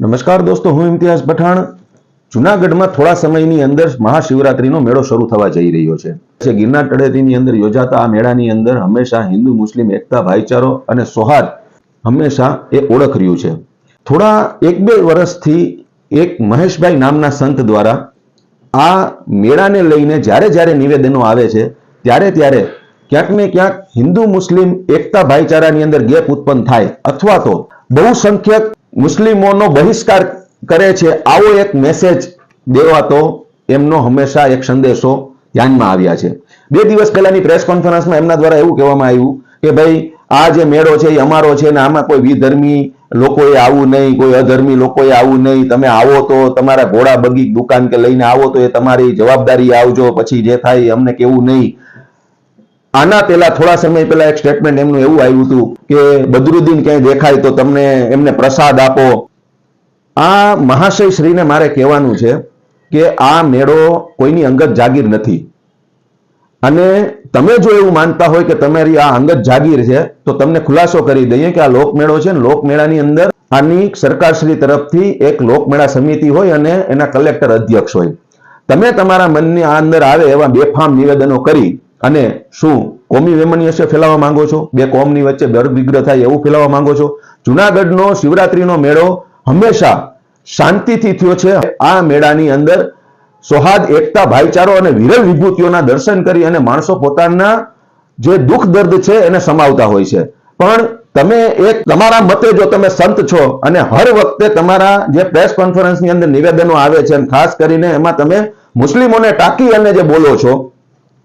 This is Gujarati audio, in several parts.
નમસ્કાર દોસ્તો, હું ઇમ્તિયાઝ પઠાણ. જુનાગઢમાં થોડા સમયની અંદર મહાશિવરાત્રીનો મેળો શરૂ થવા જઈ રહ્યો છે. ગિરનાર તળેટીની અંદર યોજાતા આ મેળાની અંદર હંમેશા હિન્દુ, મુસ્લિમ, એકતા, ભાઈચારો અને સોહાદ હંમેશા એ ઓળખ રહ્યું છે. થોડા એક બે વર્ષથી એક મહેશભાઈ નામના સંત દ્વારા આ મેળાને લઈને જ્યારે જ્યારે નિવેદનો આવે છે, ત્યારે ત્યારે ક્યાંક ને ક્યાંક હિન્દુ, મુસ્લિમ, એકતા, ભાઈચારાની અંદર ગેપ ઉત્પન્ન થાય અથવા તો બહુસંખ્યક મુસ્લિમોનો બહિષ્કાર કરે છે, આવો એક મેસેજ દેવાતો એમનો હંમેશા એક સંદેશો ધ્યાનમાં આવ્યા છે. બે દિવસ પહેલાની પ્રેસ કોન્ફરન્સમાં એમના દ્વારા એવું કહેવામાં આવ્યું કે ભાઈ, આ જે મેળો છે, એ અમારો છે ને આમાં કોઈ વિધર્મી લોકોએ આવું નહીં, કોઈ અધર્મી લોકોએ આવું નહીં, તમે આવો તો તમારા ઘોડા બગી દુકાન કે લઈને આવો તો એ તમારી જવાબદારી આવજો, પછી જે થાય અમને કેવું નહીં. આના પહેલા, થોડા સમય પહેલા એક સ્ટેટમેન્ટ એમનું એવું આવ્યું હતું કે, બદરુદ્દીન ક્યાંય દેખાય તો તમને એમને પ્રસાદ આપો. આ મહાશય શ્રીને મારે કહેવાનું છે કે આ મેળો કોઈની અંગત જાગીર નથી. અને તમે જો એવું માનતા હોય કે તમારી આ અંગત જાગીર છે, તો તમને ખુલાસો કરી દઈએ કે આ લોકમેળો છે ને લોકમેળાની અંદર આની સરકારશ્રી તરફથી એક લોકમેળા સમિતિ હોય અને એના કલેક્ટર અધ્યક્ષ હોય. તમે તમારા મનની આ અંદર આવે એવા બેફામ નિવેદનો કરી અને શું કોમી વેમનીયસે ફેલાવવા માંગો છો? બે કોમની વચ્ચે વિગ્રહ થાય એવું ફેલાવવા માંગો છો? જુનાગઢનો શિવરાત્રીનો મેળો હંમેશા શાંતિથી થયો છે. આ મેળાની અંદર સોહાદ એકતા, ભાઈચારો અને વિરલ વિભૂતિઓના દર્શન કરી અને માણસો પોતાના જે દુઃખ દર્દ છે એને સમાવતા હોય છે. પણ તમે એક તમારા મતે જો તમે સંત છો અને હર વખતે તમારા જે પ્રેસ કોન્ફરન્સની અંદર નિવેદનો આવે છે અને ખાસ કરીને એમાં તમે મુસ્લિમોને ટાંકી અને જે બોલો છો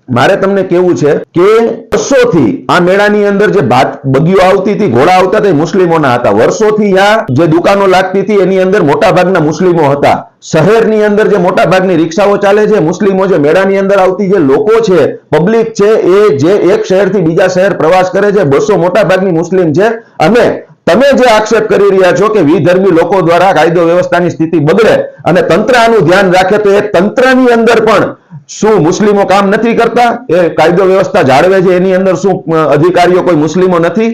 મારે તમને કેવું છે કે વર્ષોથી આ મેળાની અંદર જે ભાત બગીઓ આવતી હતી, ઘોડા આવતા હતા મુસ્લિમોના હતા. વર્ષોથી આ જે દુકાનો લાગતી હતી, એની અંદર મોટા ભાગના મુસ્લિમો હતા. શહેરની અંદર જે મોટાભાગની રિક્ષાઓ ચાલે છે, મુસ્લિમો જે મેળાની અંદર આવતી જે લોકો છે, પબ્લિક છે, એ જે એક શહેરથી બીજા શહેર પ્રવાસ કરે છે, બસો મોટાભાગની મુસ્લિમ છે. અને તમે જે આક્ષેપ કરી રહ્યા છો કે વિધર્મી લોકો દ્વારા કાયદો વ્યવસ્થાની સ્થિતિ બગડે અને તંત્ર આનું ધ્યાન રાખે, તો એ તંત્રની અંદર પણ શું મુસ્લિમો કામ નથી કરતા? એ કાયદો વ્યવસ્થા જાળવે છે, એની અંદર શું અધિકારીઓ કોઈ મુસ્લિમો નથી?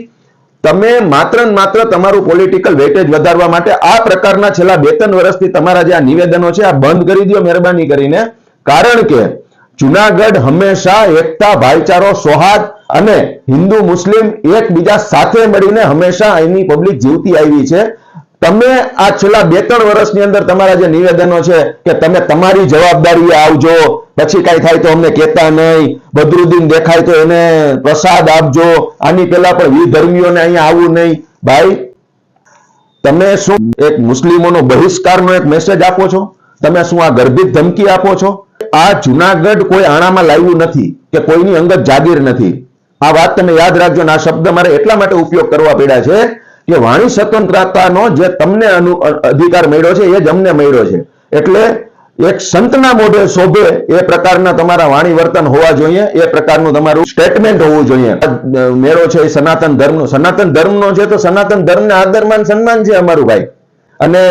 તમે માત્ર ને માત્ર તમારું પોલિટિકલ વેટેજ વધારવા માટે આ પ્રકારના છેલ્લા બે ત્રણ વર્ષથી તમારા જે આ નિવેદનો છે, આ બંધ કરી દો મહેરબાની કરીને. કારણ કે જુનાગઢ હંમેશા એકતા, ભાઈચારો સૌહાર્દ અને હિન્દુ, મુસ્લિમ એકબીજા સાથે મળીને હંમેશા અહીંની પબ્લિક જીવતી આવી છે. તમે આ છેલ્લા બે ત્રણ વર્ષની અંદર તમારા જે નિવેદનો છે કે તમે તમારી જવાબદારી આવજો, પછી કઈ થાય તો અમને કહેતા નહીં, બદરુદ્દીન દેખાય તો એને પ્રસાદ આપજો, આની પહેલા પણ વિધર્મીઓને અહીંયા આવવું નહીં. ભાઈ, તમે શું એક મુસ્લિમોનો બહિષ્કારનો એક મેસેજ આપો છો? તમે શું આ ગર્ભિત ધમકી આપો છો? આ જુનાગઢ કોઈ આણામાં લાવ્યું નથી કે કોઈની અંગત જાગીર નથી. આ વાત તમે યાદ રાખજો અને આ શબ્દ મારે એટલા માટે ઉપયોગ કરવા પડ્યા છે કે વાણી સ્વતંત્રતાનો જે તમને અધિકાર મળ્યો છે, એ જ અમને મળ્યો છે. એટલે એક સંતના મોઢે શોભે એ પ્રકારના તમારા વાણી વર્તન હોવા જોઈએ, એ પ્રકારનું તમારું સ્ટેટમેન્ટ હોવું જોઈએ. મેળો છે એ સનાતન ધર્મનો. સનાતન ધર્મનો છે તો સનાતન ધર્મને આદરમાન સન્માન છે અમારું ભાઈ. અને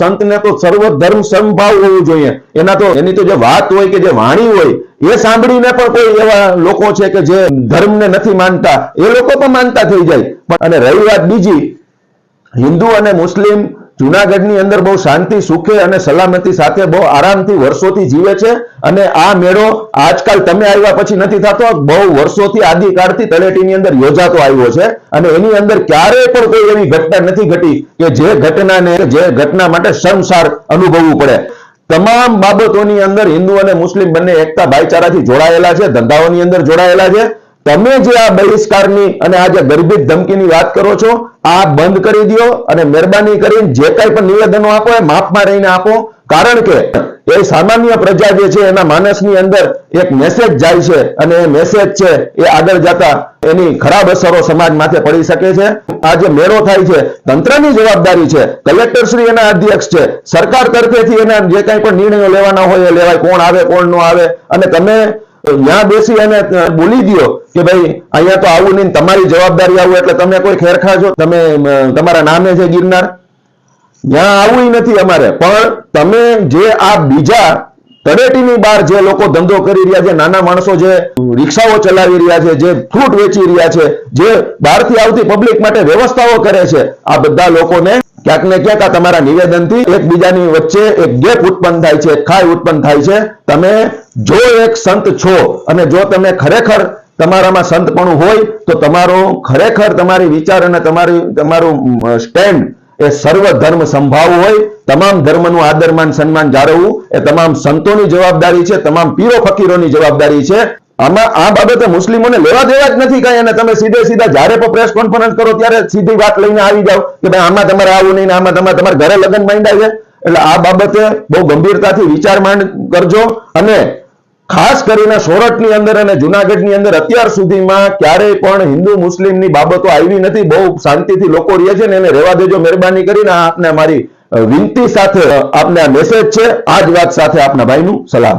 સંતને તો સર્વ ધર્મ સમભાવ હોવું જોઈએ. એના તો, એની તો જે વાત હોય કે જે વાણી હોય એ સાંભળીને પણ કોઈ એવા લોકો છે કે જે ધર્મને નથી માનતા, એ લોકો પણ માનતા થઈ જાય. અને રહી વાત બીજી, હિન્દુ અને મુસ્લિમ જુનાગઢની અંદર બહુ શાંતિ, સુખે અને સલામતી સાથે બહુ આરામથી વર્ષોથી જીવે છે અને આ મેળો આજકાલ તમે આવ્યા પછી નથી થતો, બહુ વર્ષોથી આદિકાળથી તળેટીની અંદર યોજાતો આવ્યો છે અને એની અંદર ક્યારેય પણ કોઈ એવી ઘટના નથી ઘટી કે જે ઘટનાને, જે ઘટના માટે શર્મસાર અનુભવવું પડે. તમામ બાબતોની અંદર હિન્દુ અને મુસ્લિમ બંને એકતા ભાઈચારાથી જોડાયેલા છે, ધંધાઓની અંદર જોડાયેલા છે. તમે જે આ બહિષ્કારની અને આ જે ગર્ભિત ધમકીની વાત કરો છો, આ બંધ કરી દો અને મહેરબાની કરીને જે કાંઈ પણ નિવેદનો આપો એ માપમાં રહીને આપો. કારણ કે એ સામાન્ય પ્રજા જે છે, એના માનસની અંદર એક મેસેજ જાય છે અને એ મેસેજ છે, એ આગળ જતા એની ખરાબ અસરો સમાજ માથે પડી શકે છે. આ જે મેળો થાય છે, તંત્રની જવાબદારી છે. કલેક્ટર શ્રી એના અધ્યક્ષ છે. સરકાર તરફેથી એના જે કાંઈ પણ નિર્ણયો લેવાના હોય એ લેવાય. કોણ આવે, કોણ ન આવે. અને તમે ત્યાં બેસી અને બોલી દો કે ભાઈ, અહીંયા તો આવું નહીં, તમારી જવાબદારી આવું, એટલે તમે કોઈ ખેરખા છો, તમે તમારા નામે છે ગિરનાર. ત્યાં આવું નથી અમારે, પણ તમે જે આ બીજા તળેટીની બહાર જે લોકો ધંધો કરી રહ્યા છે, નાના માણસો જે રિક્ષાઓ ચલાવી રહ્યા છે, જે ફ્રૂટ વેચી રહ્યા છે, જે બહારથી આવતી પબ્લિક માટે વ્યવસ્થાઓ કરે છે, આ બધા લોકોને ક્યાંક ને ક્યાંક તમારા નિવેદનથી એકબીજાની વચ્ચે એક ગેપ ઉત્પન્ન થાય છે ખાઈ ઉત્પન્ન થાય છે. તમે જો એક સંત છો અને જો તમે ખરેખર તમારામાં સંતપણું હોય, તો તમારો ખરેખર તમારી વિચાર અને તમારી, તમારું સ્ટેન્ડ એ સર્વ ધર્મ સંભાવ હોય. તમામ ધર્મનું આદરમાન સન્માન જાળવવું એ તમામ સંતોની જવાબદારી છે, તમામ પીરો ફકીરોની જવાબદારી છે. આમાં આ બાબતે મુસ્લિમોને લેવા દેવા જ નથી કઈ. અને તમે સીધે સીધા જયારે પણ પ્રેસ કોન્ફરન્સ કરો ત્યારે સીધી વાત લઈને આવી જાઓ કે ભાઈ આમાં તમારે આવું નહીં આમાં તમારે તમારા ઘરે લગ્ન માંડ્યા છે. એટલે આ બાબતે બહુ ગંભીરતાથી વિચાર માંડ કરજો. અને ખાસ કરીને સોરઠની અંદર અને જુનાગઢની અંદર અત્યાર સુધીમાં ક્યારેય પણ હિન્દુ મુસ્લિમની બાબતો આવી નથી. બહુ શાંતિથી લોકો રહે છે ને એને રહેવા દેજો, મહેરબાની કરીને આપને મારી વિનંતી સાથે, આપને આ મેસેજ છે. આ જ વાત સાથે આપના ભાઈનું સલામ.